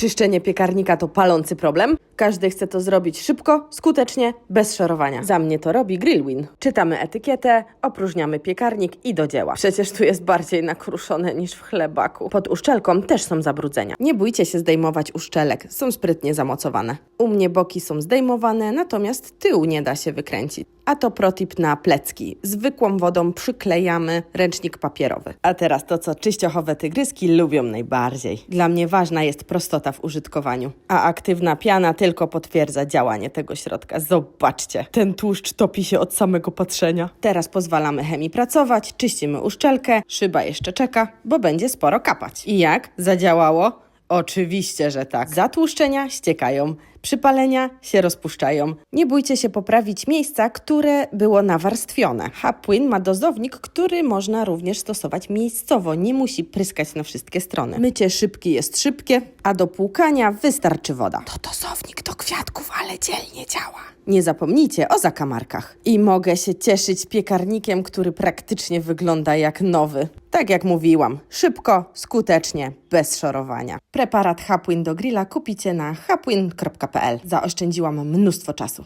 Czyszczenie piekarnika to palący problem. Każdy chce to zrobić szybko, skutecznie, bez szorowania. Za mnie to robi Grillwin. Czytamy etykietę, opróżniamy piekarnik i do dzieła. Przecież tu jest bardziej nakruszone niż w chlebaku. Pod uszczelką też są zabrudzenia. Nie bójcie się zdejmować uszczelek, są sprytnie zamocowane. U mnie boki są zdejmowane, natomiast tył nie da się wykręcić. A to protip na plecki. Zwykłą wodą przyklejamy ręcznik papierowy. A teraz to, co czyściochowe tygryski lubią najbardziej. Dla mnie ważna jest prostota w użytkowaniu, a aktywna piana tylko potwierdza działanie tego środka. Zobaczcie, ten tłuszcz topi się od samego patrzenia. Teraz pozwalamy chemii pracować, czyścimy uszczelkę, szyba jeszcze czeka, bo będzie sporo kapać. I jak? Zadziałało? Oczywiście, że tak. Zatłuszczenia ściekają, przypalenia się rozpuszczają. Nie bójcie się poprawić miejsca, które było nawarstwione. Hapłyn ma dozownik, który można również stosować miejscowo, nie musi pryskać na wszystkie strony. Mycie szybkie jest szybkie, a do płukania wystarczy woda. To dozownik do kwiatków, ale dzielnie działa. Nie zapomnijcie o zakamarkach. I mogę się cieszyć piekarnikiem, który praktycznie wygląda jak nowy. Tak jak mówiłam, szybko, skutecznie, bez szorowania. Preparat Hapwin do grilla kupicie na Zaoszczędziłam mnóstwo czasu.